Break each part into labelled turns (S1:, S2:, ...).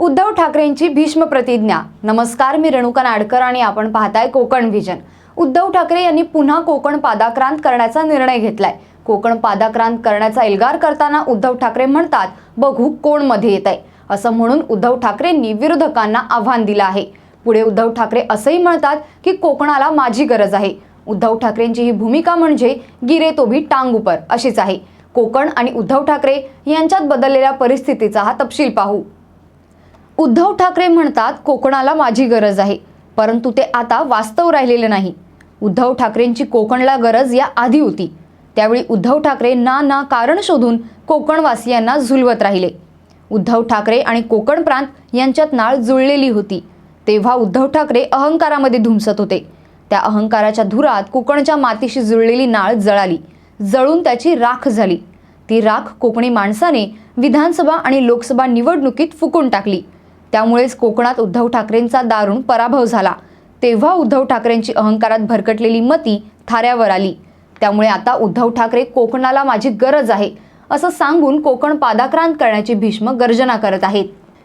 S1: उद्धव ठाकरेंची भीष्म प्रतिज्ञा. नमस्कार मी रेणुका नाडकर आणि आपण पाहताय कोकण व्हिजन उद्धव ठाकरे यांनी पुन्हा कोकण पादाक्रांत करण्याचा निर्णय घेतलाय. कोकण पादाक्रांत करण्याचा एल्गार करताना उद्धव ठाकरे म्हणतात बघू कोणमध्ये येत आहे असं म्हणून उद्धव ठाकरेंनी विरोधकांना आव्हान दिलं आहे. पुढे उद्धव ठाकरे असंही म्हणतात की कोकणाला माझी गरज आहे. उद्धव ठाकरेंची ही भूमिका म्हणजे गिरे तो भी टांग उपर अशीच आहे. कोकण आणि उद्धव ठाकरे यांच्यात बदललेल्या परिस्थितीचा हा तपशील पाहू. उद्धव ठाकरे म्हणतात कोकणाला माझी गरज आहे. परंतु ते आता वास्तव राहिलेले नाही. उद्धव ठाकरेंची कोकणला गरज या आधी होती. त्यावेळी उद्धव ठाकरे ना ना कारण शोधून कोकणवासियांना झुलवत राहिले. उद्धव ठाकरे आणि कोकण प्रांत यांच्यात नाळ जुळलेली होती. तेव्हा उद्धव ठाकरे अहंकारामध्ये धुमसत होते. त्या अहंकाराच्या धुरात कोकणच्या मातीशी जुळलेली नाळ जळाली. जळून त्याची राख झाली. ती राख कोकणी माणसाने विधानसभा आणि लोकसभा निवडणुकीत फुकून टाकली. त्यामुळेच कोकणात उद्धव ठाकरेंचा दारुण पराभव झाला. तेव्हा उद्धव ठाकरेंची अहंकारात भरकटलेली मती थाऱ्यावर आली. त्यामुळे आता उद्धव ठाकरे कोकणाला माझी गरज आहे असं सांगून कोकण पादाक्रांत करण्याची भीष्म गर्जना करत आहेत.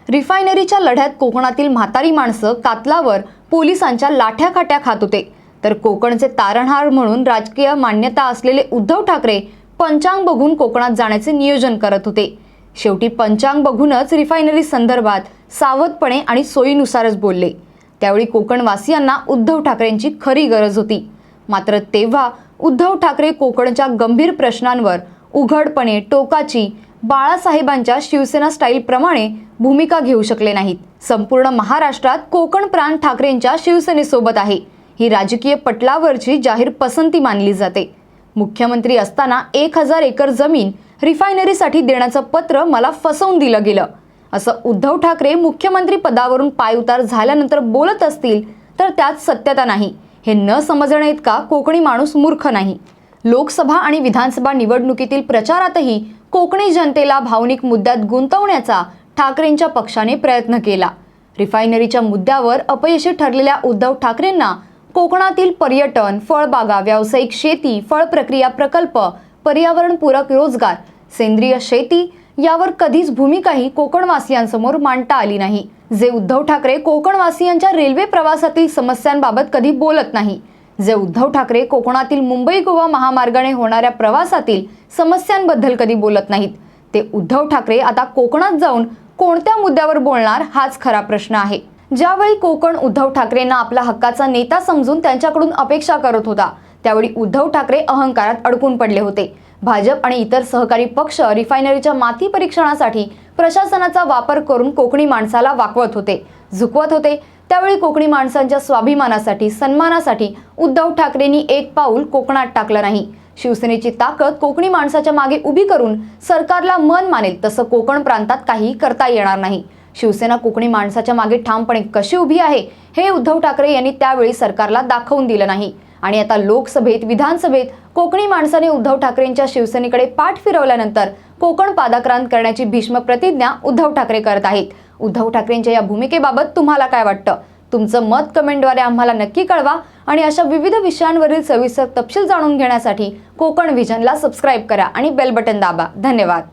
S1: रिफायनरीच्या लढ्यात कोकणातील म्हातारी माणसं कातलावर पोलिसांच्या लाठ्या खाट्या खात होते. तर कोकणचे तारणहार म्हणून राजकीय मान्यता असलेले उद्धव ठाकरे पंचांग बघून कोकणात जाण्याचे नियोजन करत होते. शेवटी पंचांग बघूनच रिफायनरी संदर्भात सावधपणे आणि सोयीनुसारच बोलले. त्यावेळी कोकणवासियांना उद्धव ठाकरेंची खरी गरज होती. मात्र तेव्हा उद्धव ठाकरे कोकणच्या गंभीर प्रश्नांवर उघडपणे टोकाची बाळासाहेबांच्या शिवसेना स्टाईलप्रमाणे भूमिका घेऊ शकले नाहीत. संपूर्ण महाराष्ट्रात कोकण प्राण ठाकरेंच्या शिवसेनेसोबत आहे. ही राजकीय पटलावरची जाहीर पसंती मानली जाते. मुख्यमंत्री असताना एक हजार एकर जमीन रिफायनरीसाठी देण्याचं पत्र मला फसवून दिलं गेलं. असं उद्धव ठाकरे मुख्यमंत्री पदावरून पायउतार झाल्यानंतर बोलत असतील तर त्यात सत्यता नाही. हे न समजणे इतका कोकणी माणूस मूर्ख नाही. लोकसभा आणि विधानसभा निवडणुकीतील प्रचारातही कोकणी जनतेला भावनिक मुद्द्यात गुंतवण्याचा ठाकरेंच्या पक्षाने प्रयत्न केला. रिफायनरीच्या मुद्द्यावर अपयशी ठरलेल्या उद्धव ठाकरेंना कोकणातील पर्यटन फळबागा व्यावसायिक शेती फळ प्रक्रिया प्रकल्प पर्यावरणपूरक रोजगार सेंद्रिय शेती यावर कधीच भूमिकाही कोकणवासियांसमोर मांडता आली नाही. जे उद्धव ठाकरे कोकणवासियांच्या रेल्वे प्रवासातील समस्यांबाबत कधी बोलत नाही जे उद्धव ठाकरे कोकणातील मुंबई गोवा महामार्गाने होणाऱ्या प्रवासातील समस्यांबद्दल कधी बोलत नाहीत. ते उद्धव ठाकरे आता कोकणात जाऊन कोणत्या मुद्द्यावर बोलणार हाच खरा प्रश्न आहे. ज्यावेळी कोकण उद्धव ठाकरेंना आपला हक्काचा नेता समजून त्यांच्याकडून अपेक्षा करत होता त्यावेळी उद्धव ठाकरे अहंकारात अडकून पडले होते. भाजप आणि इतर सहकारी पक्ष रिफायनरीच्या माती परीक्षणासाठी प्रशासनाचा वापर करून कोकणी माणसाला वाकवत होते झुकवत होते. त्यावेळी कोकणी माणसांच्या स्वाभिमानासाठी सन्मानासाठी उद्धव ठाकरेंनी एक पाऊल कोकणात टाकलं नाही. शिवसेनेची ताकद कोकणी माणसाच्या मागे उभी करून सरकारला मन मानेल तसं कोकण प्रांतात काही करता येणार नाही. शिवसेना कोकणी माणसाच्या मागे ठामपणे कशी उभी आहे हे उद्धव ठाकरे यांनी त्यावेळी सरकारला दाखवून दिलं नाही. आणि आता लोकसभेत विधानसभेत कोकणी माणसाने उद्धव ठाकरेंच्या शिवसेनेकडे पाठ फिरवल्यानंतर कोकण पादाक्रांत करण्याची भीष्म प्रतिज्ञा उद्धव ठाकरे करत आहेत. उद्धव ठाकरेंच्या या भूमिकेबाबत तुम्हाला काय वाटतं? तुमचं मत कमेंटद्वारे आम्हाला नक्की कळवा आणि अशा विविध विषयांवरील सविस्तर तपशील जाणून घेण्यासाठी कोकण व्हिजनला सबस्क्राईब करा आणि बेल बटन दाबा. धन्यवाद.